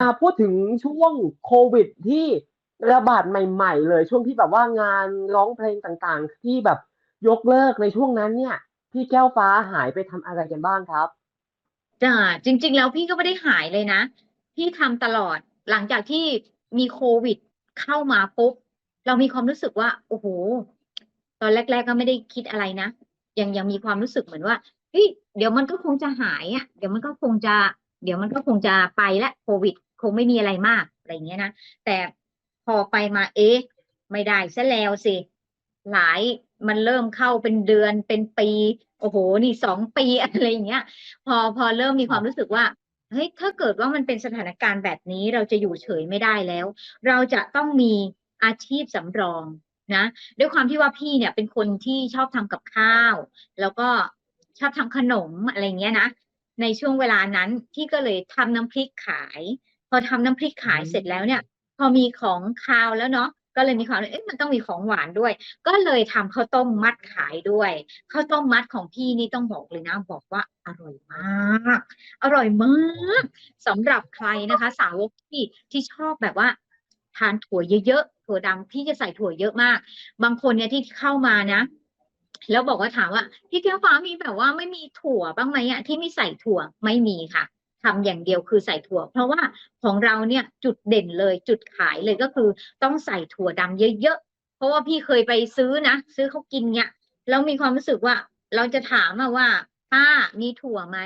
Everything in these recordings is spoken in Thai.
อ่าพูดถึงช่วงโควิดที่ระบาดใหม่ ๆ เลยช่วงที่แบบว่างานร้องเพลงต่างๆ ที่แบบยกเลิกในช่วงนั้นเนี่ย พี่แก้วฟ้าหายไปทำอะไรกันบ้างครับ จ้าจริง ๆ แล้วพี่ก็ไม่ได้หายเลยนะ พี่ทำตลอดหลังจากที่มีโควิดเข้ามาปุ๊บ เรามีความรู้สึกว่า โอ้โห ตอนแรก ๆ ก็ไม่ได้คิดอะไรนะ ยังยังมีความรู้สึกเหมือนว่าเฮ้ยเดี๋ยวมันก็คงจะหายอะ เดี๋ยวมันก็คงจะ เดี๋ยวมันก็คงจะไปละโควิด คงไม่มีอะไรมากอะไรเงี้ยนะแต่พอไปมาเอ๊ะไม่ได้ซะแล้วสิหลายมันเริ่มเข้าเป็นเดือนเป็นปี โอ้โห นี่สองปีอะไรอย่างเงี้ย พอพอเริ่มมีความรู้สึกว่าเฮ้ยถ้าเกิดว่ามันเป็นสถานการณ์แบบนี้เราจะอยู่เฉยไม่ได้แล้ว เราจะต้องมีอาชีพสำรองนะด้วยความที่ว่าพี่เนี่ยเป็นคนที่ชอบทำกับข้าว แล้วก็ชอบทำขนมอะไรเงี้ยนะในช่วงเวลานั้นพี่ก็เลยทำน้ำพริกขาย พอทำน้ำพริกขายเสร็จแล้วเนี่ย พอมีของคาวแล้วเนาะก็เลยมีความเอ๊ะมันต้องมีของหวานด้วย ก็เลยทำข้าวต้มมัดขายด้วยข้าวต้มมัดของพี่นี่ต้องบอกเลยนะ บอกว่าอร่อยมาก อร่อยมากสำหรับใครนะคะ สาวกที่ที่ชอบแบบว่า ทานถั่วเยอะๆถั่วดำพี่จะใส่ถั่วเยอะมาก บางคนเนี่ยที่เข้ามานะ แล้วบอกว่าถามว่า พี่แก้วฟ้ามีแบบว่าไม่มีถั่วบ้างไหมอะที่ไม่ใส่ถั่วไม่มีค่ะ ทำอย่างเดียวคือใส่ถั่ว เพราะว่าของเราเนี่ยจุดเด่นเลยจุดขายเลยก็คือต้องใส่ถั่วดำเยอะๆ เพราะว่าพี่เคยไปซื้อนะ ซื้อเขากินเนี่ยแล้วมีความรู้สึกว่าเราจะถามว่าป้ามีถั่วไหม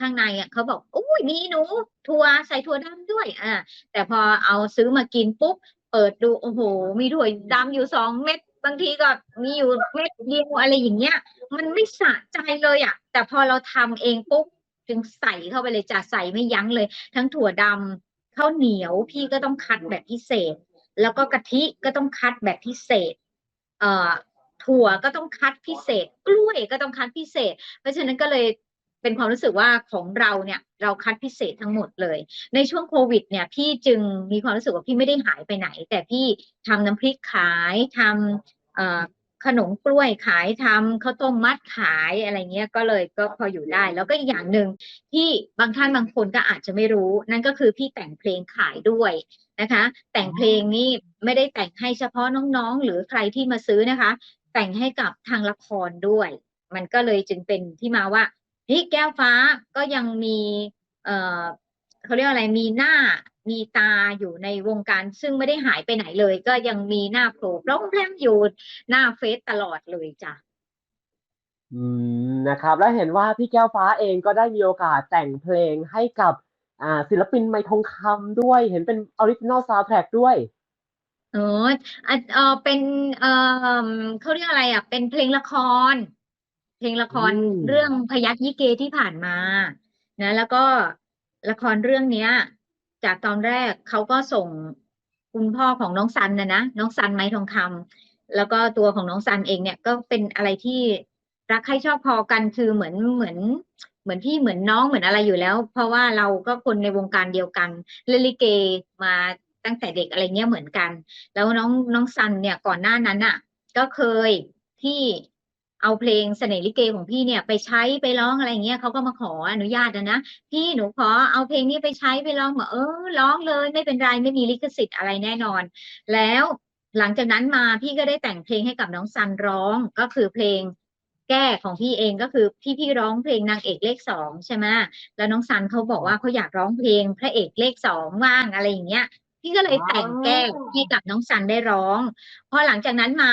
ข้างในอะเขาบอกอุ้ยมีหนู ถั่วใส่ถั่วดำด้วยอ่าแต่พอเอาซื้อมากินปุ๊บเปิดดูโอ้โห มีถั่วดำอยู่สองเม็ดบางทีก็มีอยู่เม็ดเดียวอะไรอย่างเงี้ย มันไม่สะใจเลยอะ แต่พอเราทำเองปุ๊บ จึงใส่เข้าไปเลยจะใส่ไม่ยั้งเลย ทั้งถั่วดำข้าวเหนียวพี่ก็ต้องคัดแบบพิเศษ แล้วก็กะทิก็ต้องคัดแบบพิเศษ เอ่อถั่วก็ต้องคัดพิเศษ กล้วยก็ต้องคัดพิเศษ เพราะฉะนั้นก็เลยเป็นความรู้สึกว่าของเราเนี่ยเราคัดพิเศษทั้งหมดเลย ในช่วงโควิดเนี่ยพี่จึงมีความรู้สึกว่าพี่ไม่ได้หายไปไหน แต่พี่ทำน้ำพริกขายทำ ขนมกล้วยขายทำข้าวต้มมัดขายอะไรเงี้ยก็เลยก็พออยู่ได้ แล้วก็อีกอย่างหนึ่งที่บางท่านบางคนก็อาจจะไม่รู้ นั่นก็คือพี่แต่งเพลงขายด้วยนะคะ แต่งเพลงนี่ไม่ได้แต่งให้เฉพาะน้องๆ หรือใครที่มาซื้อนะคะ แต่งให้กับทางละครด้วย มันก็เลยจึงเป็นที่มาว่าเฮ้ยแก้วฟ้าก็ยังมีเอ่อเขาเรียกอะไรมีหน้า มีตาอยู่ในวงการซึ่งไม่ได้หายไปไหนเลย ก็ยังมีหน้าโผล่พร้อมแพร่มอยู่หน้าเฟซตลอดเลยจ้ะอืมนะครับ แล้วเห็นว่าพี่แก้วฟ้าเองก็ได้มีโอกาสแต่งเพลงให้กับอ่าศิลปินไมค์ทองคำด้วย เห็นเป็นออริจินอลซาวด์แทร็กด้วยเอออะเออเป็นเออเขาเรียกอะไรอะ เป็นเพลงละคร เพลงละครอืมเรื่องพยัคฆ์ยิเกที่ผ่านมา นะ แล้วก็ละครเรื่องเนี้ย จากตอนแรกเขาก็ส่งคุณพ่อของน้องซันนะนะน้องซันไม้ทองคำแล้วก็ตัวของน้องซันเองเนี่ยก็เป็นอะไรที่รักใคร่ชอบพอกันคือเหมือนเหมือนเหมือนพี่เหมือนน้องเหมือนอะไรอยู่แล้ว เพราะว่าเราก็คนในวงการเดียวกันเล่นลิเกมาตั้งแต่เด็กอะไรเงี้ยเหมือนกัน แล้วน้องน้องซันเนี่ยก่อนหน้านั้นอะ ก็เคยที่ เอาเพลงเสน่ห์ลิเกของพี่เนี่ยไปใช้ไปร้องอะไรเงี้ยเขาก็มาขออนุญาตนะนะพี่หนูขอเอาเพลงนี้ไปใช้ไปร้องบอกเออร้องเลย ไม่เป็นไรไม่มีลิขสิทธิ์อะไรแน่นอน แล้วหลังจากนั้นมาพี่ก็ได้แต่งเพลงให้กับน้องซันร้องก็คือเพลงแก้ของพี่เองก็คือพี่พี่ร้องเพลงนางเอกเลขสองใช่ไหมแล้วน้องซันเขาบอกว่าเขาอยากร้องเพลงพระเอกเลขสองว่างอะไรอย่างเงี้ย พี่ก็เลยแต่งแก้ให้กับน้องซันได้ร้องพอหลังจากนั้นมา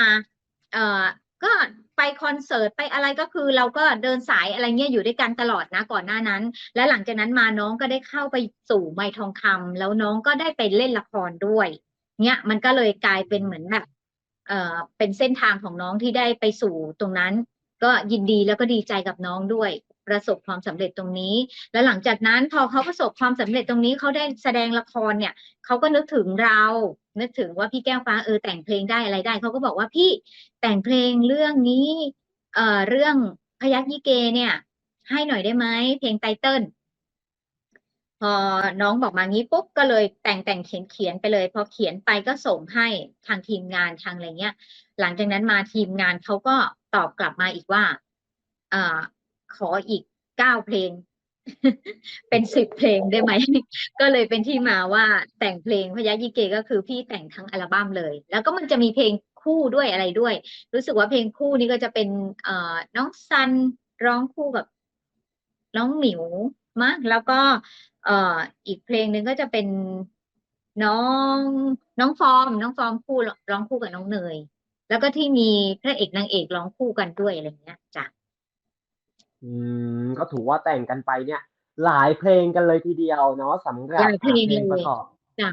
เอ่อก็ ไปคอนเสิร์ตไปอะไรก็คือเราก็เดินสายอะไรเงี้ยอยู่ด้วยกันตลอดนะก่อนหน้านั้น และหลังจากนั้นมาน้องก็ได้เข้าไปสู่ไมค์ทองคำแล้วน้องก็ได้ไปเล่นละครด้วยเนี่ยมันก็เลยกลายเป็นเหมือนแบบเออเป็นเส้นทางของน้องที่ได้ไปสู่ตรงนั้น ก็ยินดีแล้วก็ดีใจกับน้องด้วย ประสบความสำเร็จตรงนี้ แล้วหลังจากนั้นพอเขาประสบความสำเร็จตรงนี้เขาได้แสดงละครเนี่ยเขาก็นึกถึงเรา นึกถึงว่าพี่แก้วฟ้าเออแต่งเพลงได้อะไรได้เขาก็บอกว่าพี่แต่งเพลงเรื่องนี้เอ่อเรื่องพยัคฆ์ยิเกเนี่ย ให้หน่อยได้ไหมเพลงไตเติ้ลพอน้องบอกมางี้ปุ๊บก็เลยแต่งแต่งเขียนเขียนไปเลย พอเขียนไปก็ส่งให้ทางทีมงานทางอะไรเงี้ย หลังจากนั้นมาทีมงานเขาก็ตอบกลับมาอีกว่าอ่าขออีกเก้าเพลง เป็นสิบเพลงได้ไหม ก็เลยเป็นที่มาว่าแต่งเพลงพยัคฆ์ยิเกก็คือพี่แต่งทั้งอัลบั้มเลย แล้วก็มันจะมีเพลงคู่ด้วยอะไรด้วย รู้สึกว่าเพลงคู่นี้ก็จะเป็นเอ่อน้องซันร้องคู่กับน้องหมิวมั้งแล้วก็เอ่ออีกเพลงหนึ่งก็จะเป็นน้องน้องฟอร์ม น้องฟอร์มคู่ร้องคู่กับน้องเนย แล้วก็ที่มีพระเอกนางเอกร้องคู่กันด้วยอะไรเงี้ยจ้ะ อืมก็ถือว่าแต่งกันไปเนี่ย หลายเพลงกันเลยทีเดียวเนาะสำหรับหลายเพลงอะเพลงเลประยกอบจ้ะ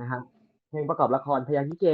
นะครับเพลงประกอบละครพยัคฆ์ลิเก